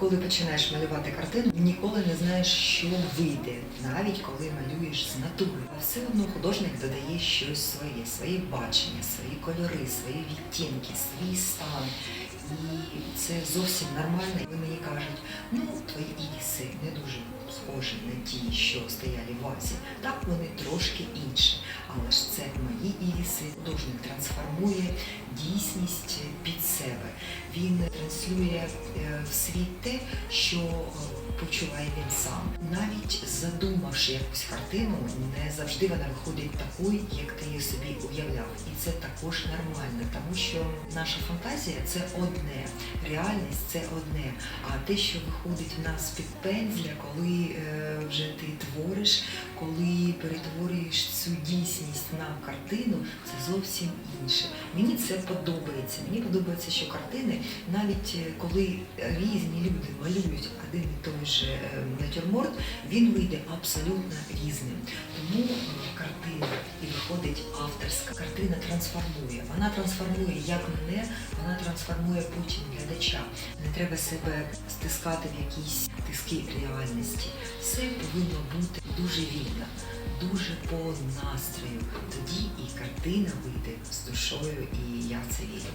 Коли починаєш малювати картину, ніколи не знаєш, що вийде, навіть коли малюєш з натури. А все одно художник додає щось своє, свої бачення, свої кольори, свої відтінки, свій стан. І це зовсім нормально. Коли мені кажуть, ну твої іріси не дуже схожі на ті, що стояли в вазі. Так вони трошки інші. Але ж це мої іріси. Художник трансформує дійсність під себе. Він транслює е, в світ те, що почуває він сам. Навіть задумавши якусь картину, не завжди вона виходить такою, як ти її собі уявляв. І це також нормально, тому що наша фантазія це одне, реальність це одне. А те, що виходить в нас під пензля, коли е, вже ти твориш, коли перетворюєш цю дійсність на картину, це зовсім інше. Мені це подобається. Мені подобається, що картини, навіть е, коли різні люди малюють один і той же е, натюрморт, він вийде абсолютно різним. Тому е, картина і виходить авторська. Картина трансформує. Вона трансформує як мене, вона трансформує потім глядача. Не треба себе стискати в якісь тиски реальності. Все повинно бути дуже вільно, дуже по настрою. Тоді і картина вийде з душою, і я це вірю.